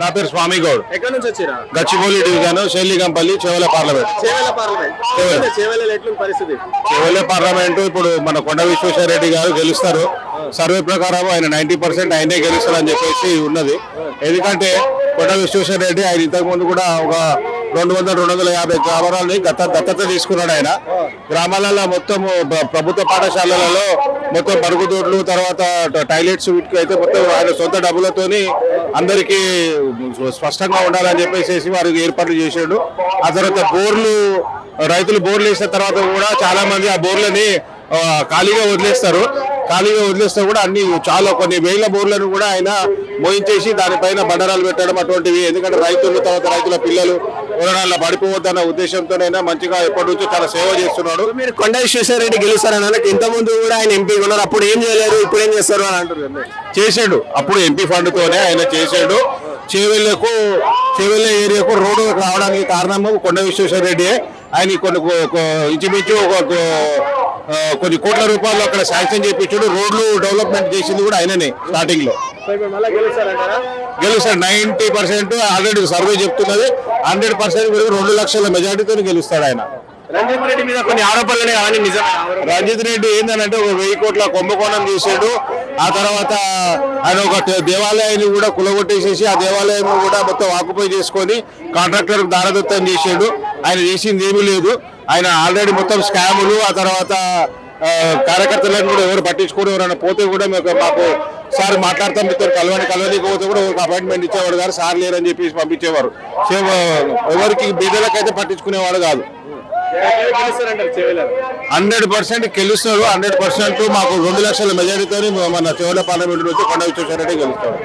నా పేరు స్వామి గౌడ్. ఎక్కడి నుంచి వచ్చిరా? Gachibowli division Serilingampally Chevella parliament. Chevella parliament. ఎట్లుంది పరిస్థితి? చెవల పార్లమెంట్ ఇప్పుడు మన కొండ విశ్వేశ్వర రెడ్డి గారు గెలుస్తారు. సర్వే ప్రకారం ఆయన నైన్టీ పర్సెంట్ ఆయనే గెలుస్తారని చెప్పేసి ఉన్నది. ఎందుకంటే కొండ విశ్వేశ్వర రెడ్డి ఆయన ఇంతకు ముందు కూడా ఒక రెండు వందల రెండు వందల యాభై గ్రామాలని గత దత్తత తీసుకున్నాడు ఆయన. గ్రామాలలో మొత్తం ప్రభుత్వ పాఠశాలలలో మొత్తం మరుగుదొడ్లు తర్వాత టాయిలెట్స్ వీటికి అయితే మొత్తం ఆయన సొంత డబ్బులతోని అందరికీ స్పష్టంగా ఉండాలని చెప్పేసి వారికి ఏర్పాట్లు చేశాడు ఆ తర్వాత బోర్లు రైతులు బోర్లు వేసిన తర్వాత కూడా చాలా మంది ఆ బోర్లని ఖాళీగా వదిలేస్తారు. ఖాళీగా వదిలేస్తే కూడా అన్ని చాలా కొన్ని వేల బోర్లను కూడా ఆయన మోయించేసి దానిపైన బండరాలు పెట్టడం అటువంటివి. ఎందుకంటే రైతులు తర్వాత రైతుల పిల్లలు ఎవరైనా పడిపోవద్దన్న ఉద్దేశంతోనైనా మంచిగా ఎప్పటి నుంచో చాలా సేవ చేస్తున్నాడు. మీరు కొండ విశ్వేశ్వర రెడ్డి గెలుస్తారని ఇంత ముందు కూడా ఆయన ఎంపీ ఉన్నారు. అప్పుడు ఏం చేయలేరు ఇప్పుడు ఏం చేస్తారు అని అంటారు. చేసాడు అప్పుడు ఎంపీ ఫండ్ తోనే ఆయన చేసాడు చేవెళ్ళకు చేవెళ్ళ ఏరియాకు రోడ్డు రావడానికి కారణము కొండ విశ్వేశ్వర రెడ్డి ఆయన కొన్ని ఇంచుమించు ఒక కొన్ని కోట్ల రూపాయలు అక్కడ శాంక్షన్ చేయించాడు రోడ్లు డెవలప్మెంట్ చేసింది కూడా ఆయననే స్టార్టింగ్లో గెలుస్తాడు. నైన్టీ పర్సెంట్ ఆల్రెడీ సర్వే చెప్తున్నది. హండ్రెడ్ పర్సెంట్ రెండు లక్షల మెజార్టీతో గెలుస్తాడు ఆయన. రంజిత్ రెడ్డి మీద కొన్ని ఆరోపణలు అవన్నీ నిజమే. రంజిత్ రెడ్డి ఏంటంటే ఒక వెయ్యి కోట్ల కుంభకోణం చేశాడు. ఆ తర్వాత ఆయన ఒక దేవాలయాన్ని కూడా కులగొట్టేసేసి ఆ దేవాలయం కూడా మొత్తం ఆక్యుపై చేసుకొని కాంట్రాక్టర్ దారదత్తం చేసాడు ఆయన చేసింది ఏమీ లేదు. ఆయన ఆల్రెడీ మొత్తం స్కాములు ఆ తర్వాత కార్యకర్తలను కూడా ఎవరు పట్టించుకోవడం ఎవరైనా పోతే కూడా మీకు మాకు సార్ మాట్లాడతాం మీతో కలవని కలవని పోతే కూడా ఒక అపాయింట్మెంట్ ఇచ్చేవాడు కాదు సార్ లేరని చెప్పేసి పంపించేవారు. సో ఎవరికి బీదలకైతే పట్టించుకునేవాడు కాదు. హండ్రెడ్ పర్సెంట్ గెలుస్తారు హండ్రెడ్ పర్సెంట్ మాకు రెండు లక్షల మెజారిటీతో మన చెవుల పార్లమెంట్ నుంచి కొండ విశ్వేశ్వరరెడ్డి గెలుస్తారు